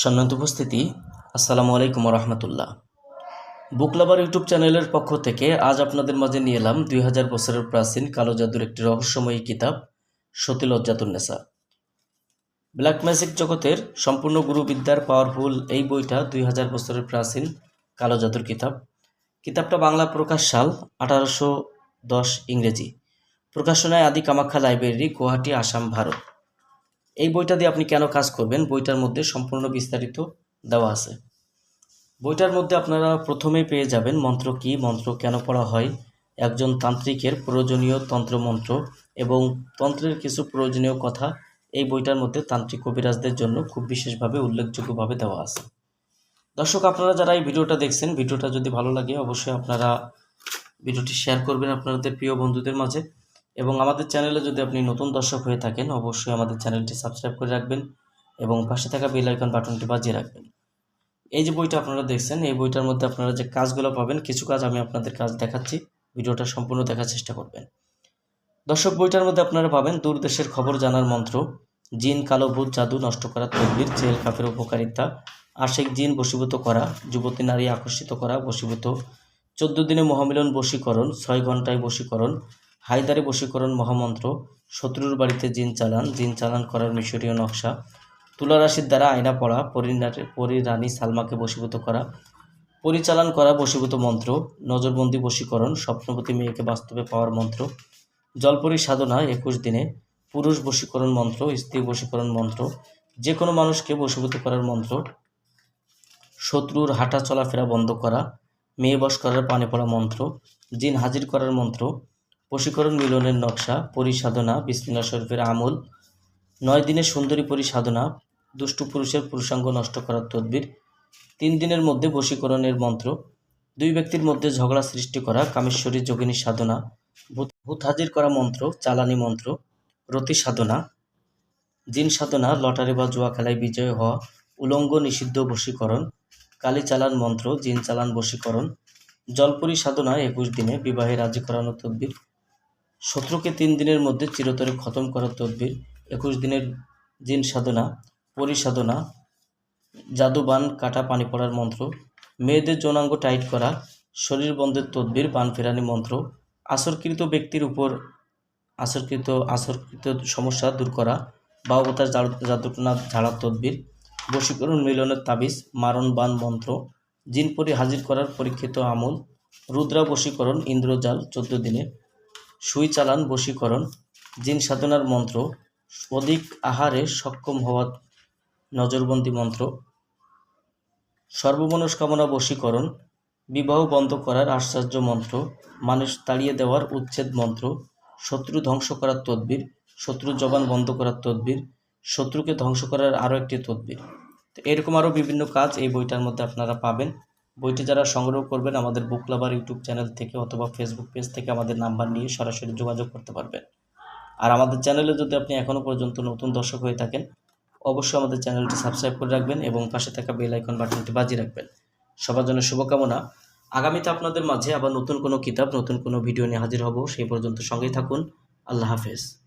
সম্মানিত উপস্থিতি, আসসালামু আলাইকুম রহমতুল্লাহ বুক লাভার ইউটিউব চ্যানেলের পক্ষ থেকে আজ আপনাদের মাঝে নিয়ে এলাম দুই হাজার বছরের প্রাচীন কালো জাদুর একটি রহস্যময়ী কিতাব সতী লজ্জাতুন্নেসা ব্ল্যাক ম্যাজিক জগতের সম্পূর্ণ গুরুবিদ্যার পাওয়ারফুল এই বইটা দুই হাজার বছরের প্রাচীন কালো জাদুর কিতাব। কিতাবটা বাংলা প্রকাশ সাল আঠারোশো দশ ইংরেজি। প্রকাশনায় আদি কামাখ্যা লাইব্রেরি, গুয়াহাটি, আসাম, ভারত। এই বইটা দিয়ে আপনি কেন কাজ করবেন? বইটার মধ্যে সম্পূর্ণ বিস্তারিত দেওয়া আছে। বইটার মধ্যে আপনারা প্রথমেই পেয়ে যাবেন মন্ত্র কি, মন্ত্র কেন পড়া হয়, একজন তান্ত্রিকের প্রয়োজনীয় তন্ত্রমন্ত্র এবং তন্ত্রের কিছু প্রয়োজনীয় কথা এই বইটার মধ্যে তান্ত্রিক কবিরাজদের জন্য খুব বিশেষভাবে উল্লেখযোগ্যভাবে দেওয়া আছে। দর্শক, আপনারা যারা এই ভিডিওটা দেখছেন, ভিডিওটা যদি ভালো লাগে অবশ্যই আপনারা ভিডিওটি শেয়ার করবেন আপনাদের প্রিয় বন্ধুদের মাঝে। এবং আমাদের চ্যানেলে যদি আপনি নতুন দর্শক হয়ে থাকেন, অবশ্যই আমাদের চ্যানেলটি সাবস্ক্রাইব করে রাখবেন এবং পাশে থাকা বেল আইকন বাটনটি বাজিয়ে রাখবেন। এই যে বইটা আপনারা দেখছেন, এই বইটার মধ্যে আপনারা যে কাজগুলো পাবেন, কিছু কাজ আমি আপনাদের কাজ দেখাচ্ছি। ভিডিওটা সম্পূর্ণ দেখার চেষ্টা করবেন। দর্শক, বইটার মধ্যে আপনারা পাবেন দূর দেশের খবর জানার মন্ত্র, জিন কালো ভূত জাদু নষ্ট করা তদবির জেল কাপের উপকারিতা, আশেক জিন বশীভূত করা, যুবতী নারী আকর্ষিত করা বশীভূত, চোদ্দ দিনে মহামিলন বশীকরণ, ছয় ঘন্টায় বশীকরণ হায়দারে বশীকরণ মহামন্ত্র, শত্রুর বাড়িতে জিন চালান জিন চালান করার মিশরীয় নকশা, তুলারাশির দ্বারা আয়না পড়া, পরী রানী সালমাকে বশীভূত করা, পরিচালন করা বশীভূত মন্ত্র, নজরবন্দি বশীকরণ স্বপ্নবতী মেয়েকে বাস্তবে পাওয়ার মন্ত্র, জলপরি সাধনা একুশ দিনে, পুরুষ বশীকরণ মন্ত্র, স্ত্রী বশীকরণ মন্ত্র যে কোনো মানুষকে বশীভূত করার মন্ত্র, শত্রুর হাঁটা চলাফেরা বন্ধ করা, মেয়ে বশ করার পানে পড়া মন্ত্র, জিন হাজির করার মন্ত্র বশীকরণ মিলনের নকশা, পরিসাধনা বিসমিল্লা শরীফের আমল, নয় দিনের সুন্দরী পরিসাধনা, দুষ্টু পুরুষের পুরুষাঙ্গ নষ্ট করার তদবির, তিন দিনের মধ্যে বশীকরণের মন্ত্র, দুই ব্যক্তির মধ্যে ঝগড়া সৃষ্টি করা, কামেশ্বরী যোগিনী সাধনা, ভূত হাজির করা মন্ত্র, চালানি মন্ত্র, রতি সাধনা, জিন সাধনা, লটারি বা জুয়া খেলায় বিজয় হওয়া, উলঙ্গ নিষিদ্ধ বশীকরণ, কালী চালান মন্ত্র, জিন চালান বশীকরণ, জলপরি সাধনা একুশ দিনে বিবাহে রাজি করানো তদবির শত্রুকে তিন দিনের মধ্যে চিরতরে খতম করার তদবির, একুশ দিনের জিন সাধনা পরিসাধনা জাদুবান কাটা পানি পড়ার মন্ত্র, মেয়েদের যৌনাঙ্গ টাইট করা, শরীর বন্ধের তদবির, বান ফেরানি মন্ত্র, আসরকৃত ব্যক্তির উপর আসরকৃত আসরকৃত সমস্যা দূর করা বা অবতার জাদুটনা ঝাড়ার তদবির, বশীকরণ মিলনের তাবিজ, মারণ বান মন্ত্র জিনপরি হাজির করার পরীক্ষিত আমল রুদ্রা বশীকরণ ইন্দ্রজাল চোদ্দ দিনে সুই চালান বশীকরণ, জিন সাধনার মন্ত্র, অধিক আহারে সক্ষম হওয়া নজরবন্দি মন্ত্র, সর্বমনস্কামনা, বশীকরণ, বিবাহ বন্ধ করার আশ্চর্য মন্ত্র, মানুষ তাড়িয়ে দেওয়ার উচ্ছেদ মন্ত্র, শত্রু ধ্বংস করার তদবির শত্রুর জবান বন্ধ করার তদবির, শত্রুকে ধ্বংস করার আরও একটি তদবির। তো এরকম আরও বিভিন্ন কাজ এই বইটার মধ্যে আপনারা পাবেন। বইটি যারা সংগ্রহ করবেন আমাদের বুক লাভার ইউটিউব চ্যানেল থেকে অথবা ফেসবুক পেজ থেকে আমাদের নাম্বার নিয়ে সরাসরি যোগাযোগ করতে পারবেন। আর আমাদের চ্যানেলে যদি আপনি এখনও পর্যন্ত নতুন দর্শক হয়ে থাকেন, অবশ্যই আমাদের চ্যানেলটি সাবস্ক্রাইব করে রাখবেন এবং পাশে থাকা বেল আইকন বাটনটি বাজিয়ে রাখবেন। সবার জন্য শুভকামনা। আগামীতে আপনাদের মাঝে আবার নতুন কোনো কিতাব, নতুন কোনো ভিডিও নিয়ে হাজির হব। সেই পর্যন্ত সঙ্গেই থাকুন। আল্লাহ হাফেজ।